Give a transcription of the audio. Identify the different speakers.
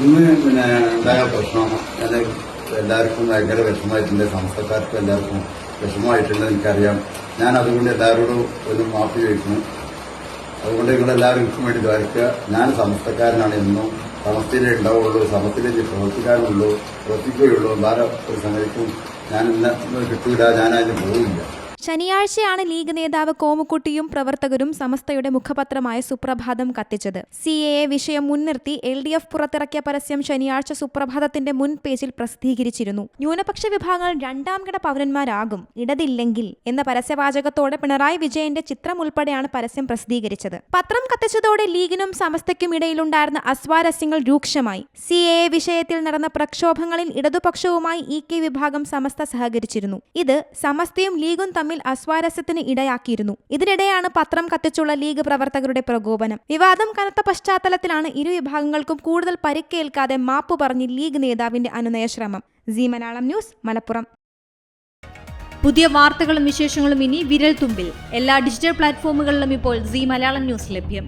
Speaker 1: ഇന്ന് പിന്നെ ഉണ്ടായ പ്രശ്നം അത് എല്ലാവർക്കും ഭയങ്കര വിഷമമായിട്ടുണ്ട്. സംസ്ഥക്കാർക്കും എല്ലാവർക്കും വിഷമമായിട്ടുണ്ട് എനിക്കറിയാം. ഞാൻ അതുകൊണ്ട് എല്ലാവരോടും ഒരു മാപ്പ് ചോദിക്കുന്നു. അതുകൊണ്ട് നിങ്ങളെല്ലാവരും എനിക്ക് വേണ്ടി ദ്വാരിക്കുക. ഞാൻ സമസ്തക്കാരനാണ് എന്നും സമസ്തയിലേ ഉണ്ടാവുള്ളൂ സമസ്തയിലേക്ക് പ്രവർത്തിക്കാനുള്ളൂ പ്രവർത്തിക്കുകയുള്ളൂ. വേറെ ഒരു സംഗതിക്കും ഞാൻ ഇന്ന് കിട്ടൂല ഞാൻ അതിന്
Speaker 2: ശനിയാഴ്ചയാണ് ലീഗ് നേതാവ് കോമുക്കുട്ടിയും പ്രവർത്തകരും സമസ്തയുടെ മുഖപത്രമായ സുപ്രഭാതം കത്തിച്ചത്. സി എ വിഷയം മുൻനിർത്തി എൽ ഡി എഫ് പുറത്തിറക്കിയ പരസ്യം ശനിയാഴ്ച സുപ്രഭാതത്തിന്റെ മുൻ പേജിൽ പ്രസിദ്ധീകരിച്ചിരുന്നു. ന്യൂനപക്ഷ വിഭാഗങ്ങൾ രണ്ടാം കിട പൗരന്മാരാകും ഇടതില്ലെങ്കിൽ എന്ന പരസ്യവാചകത്തോടെ പിണറായി വിജയന്റെ ചിത്രം ഉൾപ്പെടെയാണ് പരസ്യം പ്രസിദ്ധീകരിച്ചത്. പത്രം കത്തിച്ചതോടെ ലീഗിനും സമസ്തയ്ക്കും ഇടയിലുണ്ടായിരുന്ന അസ്വാരസ്യങ്ങൾ രൂക്ഷമായി. സി എ വിഷയത്തിൽ നടന്ന പ്രക്ഷോഭങ്ങളിൽ ഇടതുപക്ഷവുമായി ഇ കെ വിഭാഗം സമസ്ത സഹകരിച്ചിരുന്നു. ഇത് സമസ്തയും ലീഗും തമ്മിൽ അസ്വാരസ്യത്തിന് ഇടയാക്കിയിരുന്നു. ഇതിനിടെയാണ് പത്രം കത്തിച്ചുള്ള ലീഗ് പ്രവർത്തകരുടെ പ്രകോപനം. വിവാദം കനത്ത പശ്ചാത്തലത്തിലാണ് ഇരു വിഭാഗങ്ങൾക്കും കൂടുതൽ പരിക്കേൽക്കാതെ മാപ്പ് പറഞ്ഞ് ലീഗ് നേതാവിന്റെ അനുനയ ശ്രമം സി മലയാളം ന്യൂസ് മലപ്പുറം.
Speaker 3: പുതിയ വാർത്തകളും വിശേഷങ്ങളും ഇനി വിരൽ തുമ്പിൽ എല്ലാ ഡിജിറ്റൽ പ്ലാറ്റ്ഫോമുകളിലും ഇപ്പോൾ സി മലയാളം ന്യൂസ് ലഭ്യം.